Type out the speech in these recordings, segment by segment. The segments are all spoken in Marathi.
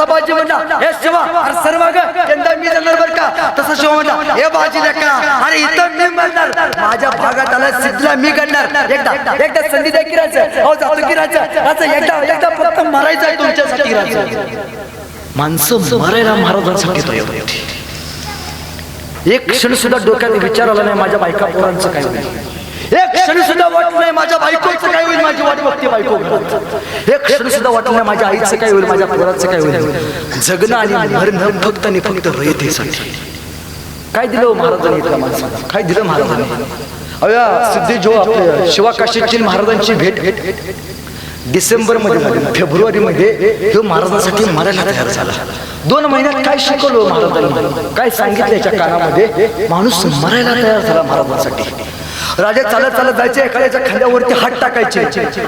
तसा बाजी म्हणला हे शिवा अरे सर्व यंदा मी जाणार बरं का? तसा शिवा म्हणला हे बाजी लेका अरे इथं मी म्हणणार माझ्या भागात आला सिद्धला मी करणार एकदा एकदा संधी द्या किरायचं. हो जातो किरायचं. असं एकदा एकदा फक्त मरायचं आहे तुमच्यासाठी राहायचं माणसं मरायला महाराजांसाठी तयार एक क्षण सुद्धा डोक्यात विचार आला नाही माझ्या बायका पोरांचं काय होईल एक क्षण सुद्धा वाटलं नाही माझ्या बायकोचं काय होईल माझी वाट बघते बायको. एक क्षण सुद्धा वाटलं नाही माझ्या आईचं काय होईल माझ्या पोराचं काय होईल. जगणं आणि मरणं फक्त आणि फक्त रयतेसाठी काय दिलं हो महाराजांनी काय दिलं महाराजांनी? अव्या सिद्धी जो आपल्या महाराजांची भेट डिसेंबरमध्ये फेब्रुवारी मध्ये तो महाराजांसाठी मरायला तयार झाला. दोन महिन्यात काय शिकवलं हो महाराजांनी? काय सांगितलं याच्या कानामध्ये? माणूस मरायला तयार झाला महाराजांसाठी. राजा चालत चालत जायचे एखाद्याच्या खांद्यावरती हात टाकायचे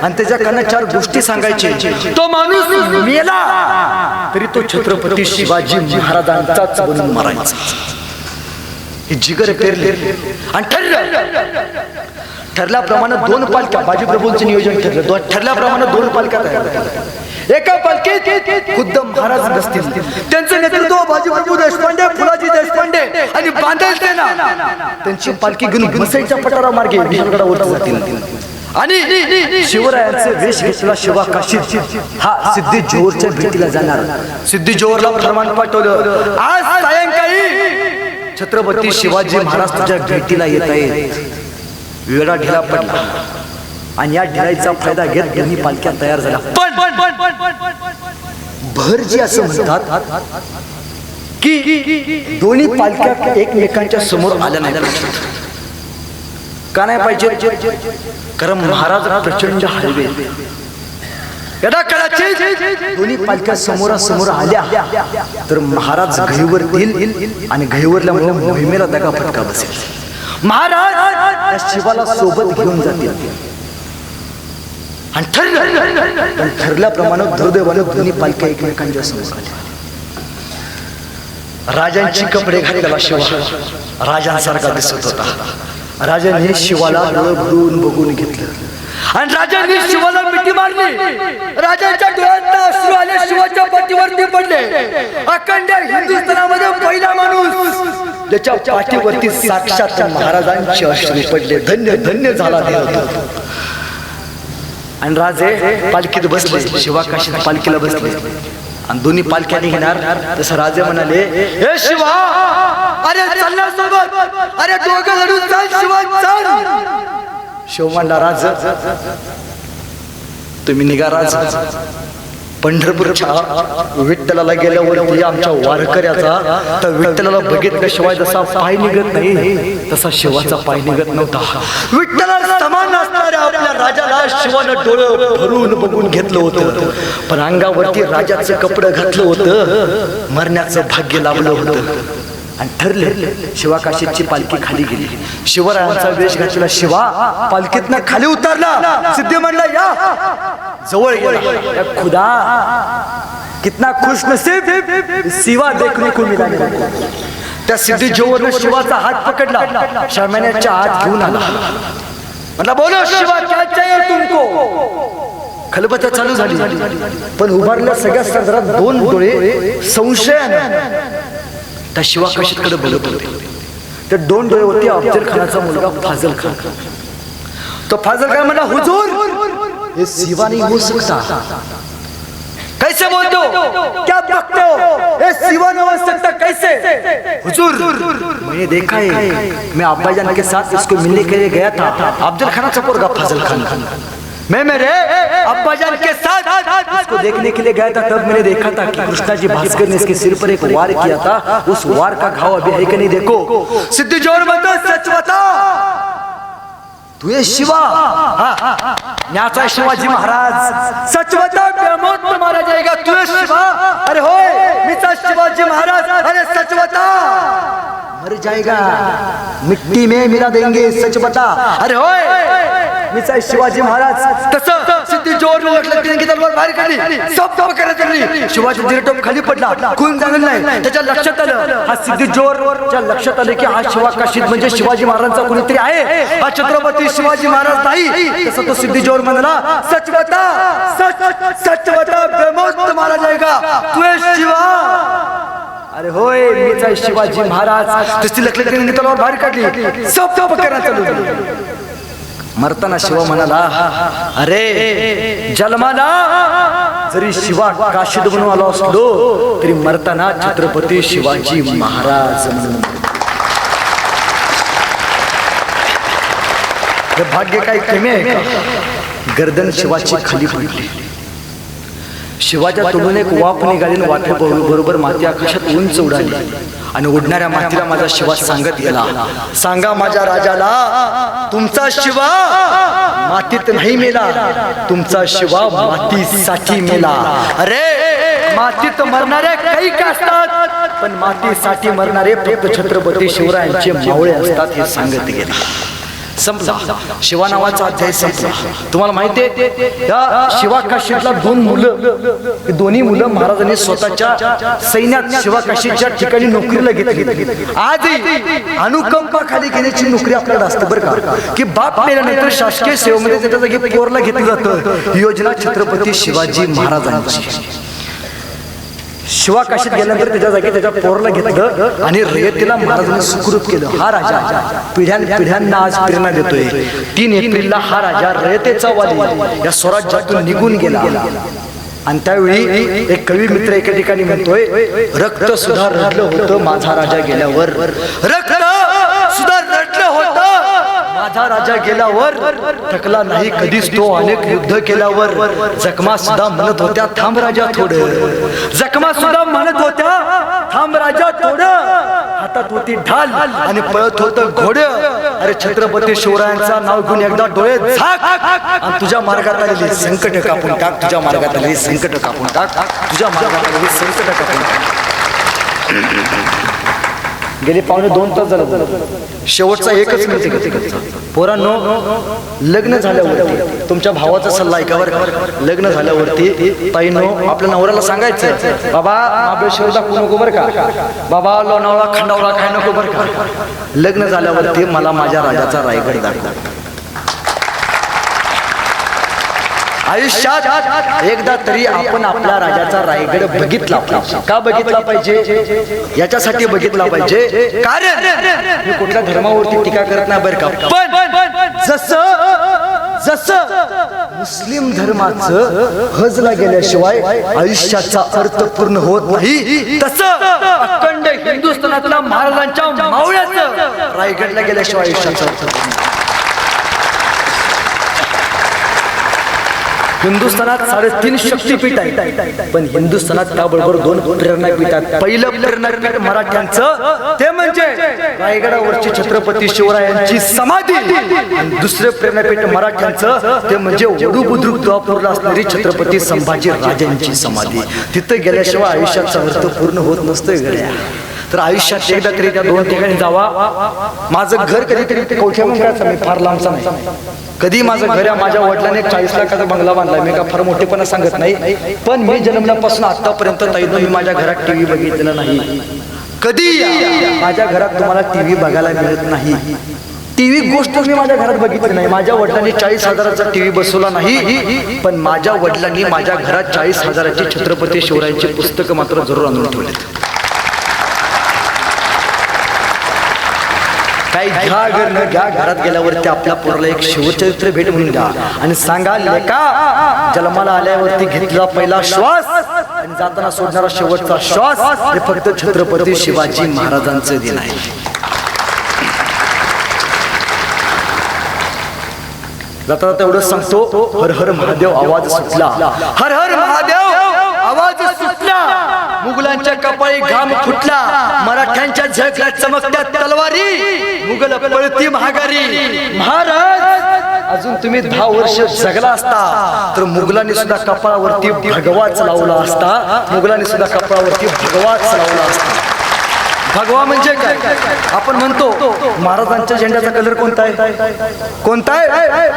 आणि त्याच्या कानात चार गोष्टी सांगायचे. तो माणूस मेला तरी तो छत्रपती शिवाजी महाराजांचाच बनून मरायचा. जिगर पेरले. आणि ठरलं ठरल्याप्रमाणे दोन पालख्या बाजीप्रभूंचं नियोजन ठरलं. दोन ठरल्याप्रमाणे दोन पालख्या. एका पालखीत खुद्द महाराज बसतील त्यांचं नेतृत्व बाजीप्रभू देशपांडे फुलाजी देशपांडे आणि बांधल सेना. त्यांची पालखी घेऊन मसाईच्या पठारा मार्गे विशालगडावर जातील आणि शिवरायांचे वेश घेतला शिवा काशीत हा सिद्धी जोहरच्या भेटीला जाणार. सिद्धी जोहरला फरमान पाठवलं. आज सायंकाळी छत्रपती शिवाजी महाराज तुझ्या भेटीला येत आहेत. वेळा ढिला पडला. आणि या ढिलाईचा फायदा घेत दोन्ही पालख्या तयार झाल्या. पण भरजी असं म्हणतात की दोन्ही पालख्या एकमेकांच्या समोर आल्या नाही का नाही पाहिजे? कारण महाराज प्रचंड हलवे. दोन्ही पालख्या समोरासमोर आल्या तर महाराज घईवर येईल आणि घईवरल्यामुळे मोहिमेला दगा फटका बसेल. महाराज त्या शिवाला सोबत घेऊन जातील. आणि ठरलं. ठरल्याप्रमाणे दुर्दैवाने दोन्ही पालख्या एकमेकांच्या समोर आल्या. राजांची कपडे घातलेला शिवा राजांसारखा दिसत होता. राजांनी शिवाला डोळे बघून घेतलं. आणि राजांनी शिवाला मिठी मारली. राजांच्या डोळ्यात अश्रू आले शिवाच्या पाठीवरती पडले. अखंड हिंदुस्थानामध्ये पहिला माणूस. त्याच्या पाठीवरती साक्षात महाराजांचे अश्रू पडले. धन्य धन्य झाला आणि राजे पालखीत बसले. शिवा काशीत पालखीला बसले. आणि दोन्ही पालख्याने घेणार तसं राजे म्हणाले हे शिवा! अरे चालणार सोबत. अरे दोघं लढून चाल शिवा चाल. शिव म्हणला राज. तुम्ही निघा राज. पंढरपूरच्या विठ्ठलाला गेल्यावरती आमच्या वारकऱ्याचा तर विठ्ठलाला बघितल्याशिवाय जसा पाय निघत नाही तसा शिवाचा पाय निघत नव्हता. विठ्ठला समान असणाऱ्या आपल्या राजाला शिवानं डोळं भरून बघून घेतलं होतं. पण अंगावरती राजाचं कपडं घातलं होतं. मरण्याचं भाग्य लाभलं होतं. आणि ठरले शिवा काशीची पालखी खाली गेली. शिवरायांचा वेश घातला शिवा पालखीतनं खाली उतरला. सिद्धी म्हणला या. जवळ गेला. खुदा कितना खुश नसीब. शिवा देखणे को मिला त्या सिद्धी जोवर शिवाचा हात पकडला. शर्मान्याच्या हात घेऊन आला. म्हणला बोलो शिवा क्या चाहिए तुमको? खलबत चालू झाली. पण उभारल्या सगळ्या सदरात दोन डोळे संशयाने त्या शिवाकाशीकडे बघत होते. ते दोन डोळे होते अफजल खानाचा मुलगा फाजल खान. तो फाजल खान म्हणला हुजूर हे शिवानी नहीं हो सकता कैसे बोलतो क्या बकते हो? ये शिवा नहीं हो सकता कैसे? हुजूर मैंने देखा है मैं अब्बाजान के साथ इसको मिलने के लिए गया था। अफजल खानाचा पोरगा फाजल खान. मैं मेरे अब्बाजान के साथ इसको देखने के लिए गया था, तब मैंने देखा था कि कृष्णा जी भास्कर ने इसके सिर पर एक वार किया था। उस वार का घाव अभी है कि नहीं देखो? सिद्धि ज़ोर बंदो सच बता तू ये शिवा। न्याचा शिवाजी महाराज। सच बता बेमौत में मारा जाएगा। तू ये शिवा। अरे होय मीचा शिवाजी महाराज। अरे सच बता मर जाएगा। मिट्टी में मिला देंगे, सच बता। अरे होय मीचा शिवाजी महाराज. तसं सिद्धी जोर लक्ष्मी तलवार बाहेर काढली. सब सब करत काढली शिवाजी जिरटोप खाली पडला. खून झालेला नाही त्याच्या लक्षात आलं हा सिद्धी जोरच्या लक्षात आले की हा शिवा काशीद म्हणजे शिवाजी महाराजांचा कुणीतरी आहे. हा छत्रपती शिवाजी महाराज नाही. तसं तो सिद्धी जोर म्हणला सच बता सच सच बता बेमौत मारा जाएगा तू शिवा. अरे होय मीच आहे शिवाजी महाराज. तशी लकली तलवार बाहेर काढली. सब सब करण्यात चालू मरताना शिवा म्हणाला अरे जन्माला जरी शिवा काशीद म्हणून आलो असलो तरी मरताना छत्रपती शिवाजी महाराज म्हणून. हे भाग्य काय कमी आहे का? गर्दन शिवाची खाली पडली. शिवाच्या तोडून एक वाफ निघाली आणि वाफे बरोबर माती आकाशात उंच उडाली. आणि उडणाऱ्या मातीला माझा शिवा सांगत गेला. सांगा माझ्या राजाला तुमचा शिवा मातीत नाही मेला. तुमचा शिवा मातीसाठी मेला. अरे मातीत मरणारे काही का असतात? पण मातीसाठी मरणारे फक्त छत्रपती शिवरायांचे मावळे असतात हे सांगत गेला. संपला. शिवा नावाचा अध्याय संपला. तुम्हाला माहिती आहे? या शिवा काशीतला दोन मुलं दोन्ही मुलं महाराजांनी स्वतःच्या सैन्यात शिवा काशीच्या ठिकाणी नोकरीला घेतली. आजही अनुकंपा खाली घेण्याची नोकरी आपल्याला असते बरं का. की बाप मेल्यानंतर शासकीय सेवेमध्ये त्याच्या जागी पोरला घेतलं जातं योजना छत्रपती शिवाजी महाराजांची. शिवा काशीत गेल्यानंतर त्याच्या जागी त्याच्या पोरला घेतलं आणि रयतीला महाराजांनी सुखरूप केलं. हा राजा पिढ्यान पिढ्यांना आज प्रेरणा देतोय. तीन एप्रिलला हा राजा रयतेचा वाली. या स्वराज्यातून निघून गेला. आणि त्यावेळी एक कवी मित्र एका ठिकाणी म्हणतोय रक्त सुद्धा रडलं होतं माझा राजा गेल्यावर. रक्त माझा राजा गेल्यावर थकला नाही कधीच तो अनेक युद्ध केल्यावर. जखमा सुद्धा म्हणत होत्या थांब राजा थोड. जखमा सुद्धा म्हणत होत्या थांब राजा थोड. हातात होती ढाल आणि पळत होत घोड. अरे छत्रपती शिवरायांचा नाव घेऊन एकदा डोळे आणि तुझ्या मार्गात आलेली संकट कापून टाक. तुझ्या मार्गात आलेली संकट कापून टाक. तुझ्या मार्गात आलेली संकट कापून टाक. गेले पावणे दोन तास झालं. शेवटचा एकच पोरांनो लग्न झाल्यावरती तुमच्या भावाचा सल्ला ऐकावर लग्न झाल्यावरती ताईनो आपल्या नवऱ्याला सांगायचं बाबा महाबळेश्वर दाखवू नको बरं का. बाबा लोणावळा खंडावळा काय नको बरं का. लग्न झाल्यावरती मला माझ्या राजाचा रायगड दाखवा. आयुष्यात एकदा तरी आपण आपल्या राजाचा रायगड बघितला पाहिजे. का बघितला पाहिजे? याच्यासाठी बघितला पाहिजे. कारण मी कुठल्या धर्मावरती टीका करत नाही बरं का. पण जस जस मुस्लिम धर्माचं हजला गेल्याशिवाय आयुष्याचा अर्थ पूर्ण होत नाही तस अखंड हिंदुस्थानातल्या महाराजांच्या मावळ्याचं रायगडला गेल्याशिवाय आयुष्याचा अर्थ पूर्ण नाही. हिंदुस्थानात साडेतीन शक्तीपीठ आहे. पण हिंदुस्थानात त्याबरोबर दोन प्रेरणापीठ आहेत पहिलं प्रेरणापीठ मराठ्यांचं ते म्हणजे रायगडावरची छत्रपती शिवरायांची समाधी. आणि दुसरं प्रेरणापीठ मराठ्यांचं ते म्हणजे वडू बुद्रुक द्वापूरला असणारी छत्रपती संभाजी राजांची समाधी. तिथं गेल्याशिवाय आयुष्याचा अर्थ पूर्ण होत नसतोय गड्या. तर आयुष्यात एकदा तरी त्या दोन ठिकाणी जावा. माझं घर कधीतरी ते फार लांबचा नाही. कधी माझं घर आहे माझ्या वडिलांनी एक चाळीस लाखाचा बंगला बांधलाय मी का फार मोठेपणा सांगत नाही. पण मी जन्मल्यापासून आतापर्यंत ताईनं मी माझ्या घरात टीव्ही बघितलेला नाही. कधी माझ्या घरात तुम्हाला टीव्ही बघायला मिळत नाही. टीव्ही गोष्ट मी माझ्या घरात बघितली नाही. माझ्या वडिलांनी चाळीस हजाराचा टीव्ही बसवला नाही. पण माझ्या वडिलांनी माझ्या घरात चाळीस हजाराची छत्रपती शिवरायांची पुस्तकं मात्र जरूर आणून ठेवली काही घ्या घर न घ्या घरात गेल्यावरती आपल्या पोराला एक शिवचरित्र भेट म्हणून द्या. आणि सांगा लेका जन्माला आल्यावरती घेतला पहिला श्वास आणि जाताना सोडणारा शेवटचा श्वास हे फक्त छत्रपती शिवाजी महाराजांचं दिन आहे. जाता जाता एवढं सांगतो हर हर महादेव आवाज सुटला. हर हर महादेव आवाज सुटला. मुघलांच्या कपाळी घाम फुटला. मराठ्यांच्या झळकल्या चमकत्या तलवारी. मुघल पळती महागारी. महाराज अजून तुम्ही दहा वर्ष जगला असता. तर मुघलांनी सुद्धा कपाळावरती भगवाच लावला असता. मुघलांनी सुद्धा कपाळावरती भगवाच लावला असता. भगवा म्हणजे काय? आपण म्हणतो महाराजांच्या झेंड्याचा कलर कोणता आहे? कोणता आहे?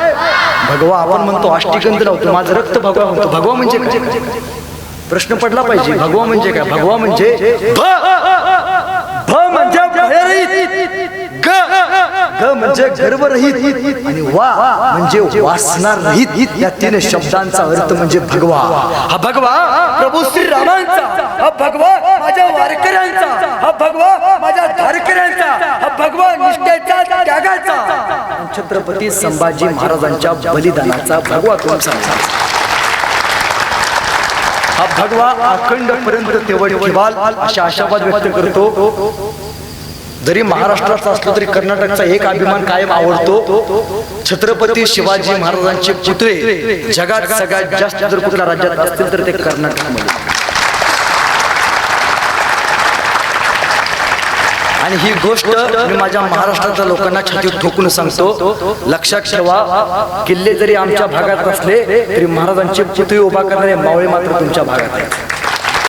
भगवा आपण म्हणतो अष्टिगंध लावतो. माझं रक्त भगवा म्हणतो भगवा म्हणजे काय? प्रश्न पडला पाहिजे. भगवा म्हणजे काय? भगवा म्हणजे भ भ म्हणजे भयरहित ग. ग म्हणजे गर्वरहित आणि वा. म्हणजे रहित या तीन शब्दांचा अर्थ म्हणजे भगवा. हा भगवा प्रभू श्री रामांचा हा भगवा माझ्या वारकऱ्यांचा. हा भगवा माझ्या धारकऱ्यांचा. हा भगवा निष्ठेचा त्यागाचा. छत्रपती संभाजी महाराजांच्या बलिदानाचा भगवा तुमचा. हा भगवा अखंड पर्यंत तेवढ ठेवाल अशा आशावाद व्यक्त करतो. जरी महाराष्ट्राचा असलो तरी कर्नाटकचा एक अभिमान कायम आवडतो. छत्रपती शिवाजी महाराजांचे पुतळे जगात सगळ्यात जास्त जर कुठल्या राज्यात असतील तर ते कर्नाटकमध्ये. आणि ही गोष्ट मी माझ्या महाराष्ट्राच्या लोकांना छातीत ठोकून सांगतो. लक्षात ठेवा किल्ले जरी आमच्या भागात असले तरी महाराजांचे पुतळी उभा करणारे मावळे मात्र तुमच्या भागात